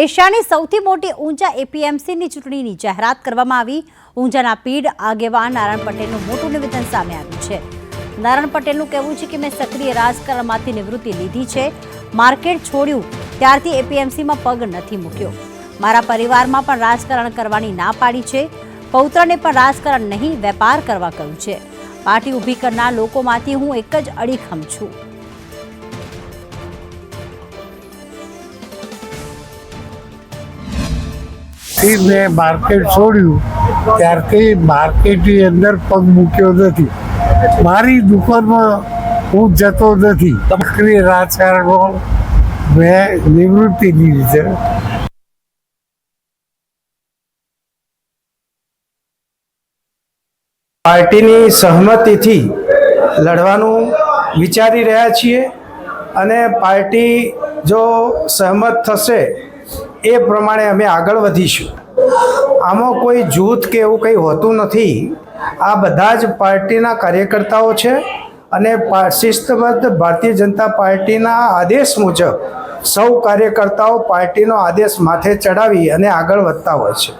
એશિયાની સૌથી મોટી ઊંઝા એપીએમસીની ચૂંટણીની જાહેરાત કરવામાં આવી. ઊંઝાના પીઢ આગેવાન નારાયણ પટેલનું મોટું નિવેદન સામે આવ્યું છે. નારાયણ પટેલનું કહેવું છે કે મેં સક્રિય રાજકારણમાંથી નિવૃત્તિ લીધી છે. માર્કેટ છોડ્યું, ત્યારથી એપીએમસીમાં પગ નથી મૂક્યો. મારા પરિવારમાં પણ રાજકારણ કરવાની ના પાડી છે. પૌત્રને પણ રાજકારણ નહીં, વેપાર કરવા કહ્યું છે. પાર્ટી ઊભી કરનાર લોકોમાંથી હું એક જ અડીખમ છું. થી મેં માર્કેટ છોડ્યું, ત્યારથી માર્કેટની અંદર પગ મૂક્યો નથી. મારી દુકાનમાં હું જતો નથી. સક્રિય રાજકારણમાં મેં નિવૃત્તિ લીધી છે પાર્ટીની સહમતિથી લડવાનું વિચારી રહ્યા છીએ અને પાર્ટી જો સહમત થશે એ પ્રમાણે અમે આગળ વધીશું. આમાં કોઈ જૂથ કે એવું કંઈ હોતું નથી. આ બધા જ પાર્ટીના કાર્યકર્તાઓ છે અને શિસ્તબદ્ધ ભારતીય જનતા પાર્ટીના આદેશ મુજબ સૌ કાર્યકર્તાઓ પાર્ટીનો આદેશ માથે ચડાવી અને આગળ વધતા હોય છે.